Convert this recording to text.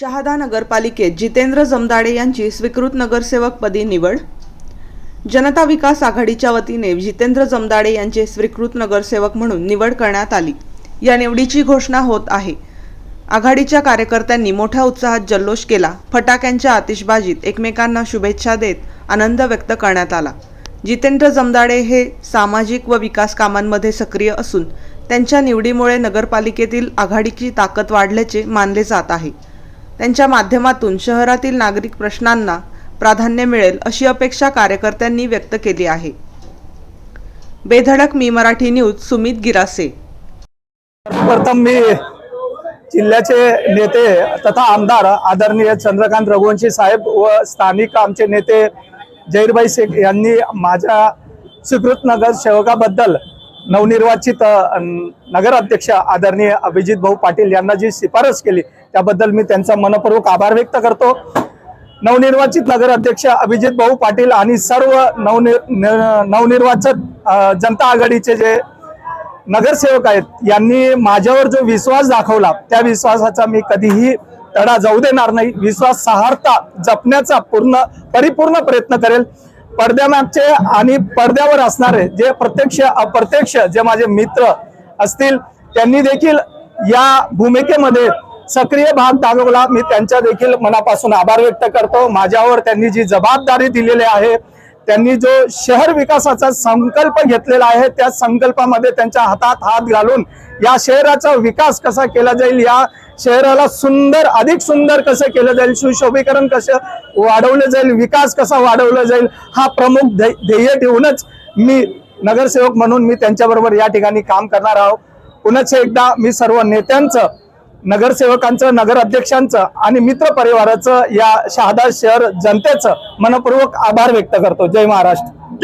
शहादा नगरपालिकेत जितेंद्र जमदाडे यांची स्वीकृत नगरसेवकपदी निवड. जनता विकास आघाडीच्या वतीने जितेंद्र जमदाडे यांचे स्वीकृत नगरसेवक म्हणून निवड करण्यात आली. या निवडीची घोषणा होत आहे. आघाडीच्या कार्यकर्त्यांनी मोठ्या उत्साहात जल्लोष केला. फटाक्यांच्या आतिषबाजीत एकमेकांना शुभेच्छा देत आनंद व्यक्त करण्यात आला. जितेंद्र जमदाडे हे सामाजिक व विकास कामांमध्ये सक्रिय असून त्यांच्या निवडीमुळे नगरपालिकेतील आघाडीची ताकद वाढल्याचे मानले जात आहे. त्यांच्या माध्यमातून शहरातील नागरिक प्रश्नांना प्राधान्य मिळेल अशी अपेक्षा कार्यकर्त्यांनी व्यक्त केली आहे. बेधडक मी मराठी न्यूज सुमित गिरासे. प्रथम मी जिल्ह्याचे नेते तथा आमदार आदरणीय चंद्रकांत रघुवंशी साहेब व स्थानिक आमचे नेते जहीरभाई शेख यांनी माझ्या स्वीकृत नगर सेवकाबद्दल नवनिर्वाचित नगराध्यक्ष आदरणीय अभिजित भाऊ पाटील यांना जी शिफारस केली त्याबद्दल मी त्यांचा मनपूर्वक आभार व्यक्त करतो. नवनिर्वाचित नगराध्यक्ष अभिजित भाऊ पाटील आणि सर्व नवनिर नवनिर्वाचित जनता आघाडीचे जे नगरसेवक आहेत यांनी माझ्यावर जो विश्वास दाखवला त्या विश्वासाचा मी कधीही तडा जाऊ देणार नाही. विश्वास सहारता जपण्याचा पूर्ण परिपूर्ण प्रयत्न करेल. पडद्यामागचे आणि पडद्यावर असणारे जे प्रत्यक्ष अप्रत्यक्ष जे माझे मित्र असतील त्यांनी देखील या भूमिकेमध्ये सक्रिय भाग दाखवला. मी त्यांच्या देखील मनापासून आभार व्यक्त करतो. माझ्यावर त्यांनी जी जबाबदारी दिलेली आहे त्यांनी जो शहर विकासाचा संकल्प घेतलेला आहे त्या संकल्पामध्ये त्यांच्या हातात हात घालून या शहराचा विकास कसा केला जाईल या शहराला सुंदर अधिक सुंदर कसं केलं जाईल सुशोभीकरण कसं वाढवलं जाईल विकास कसा वाढवला जाईल हा प्रमुख ध्ये- ध्येय ठेवूनच मी नगरसेवक म्हणून मी त्यांच्याबरोबर या ठिकाणी काम करणार आहोत. पुन्हा एकदा मी सर्व नेत्यांचं नगरसेवकांचं नगराध्यक्षांचं आणि मित्र परिवाराचं या शहादा शहर जनतेचं मनपूर्वक आभार व्यक्त करतो. जय महाराष्ट्र.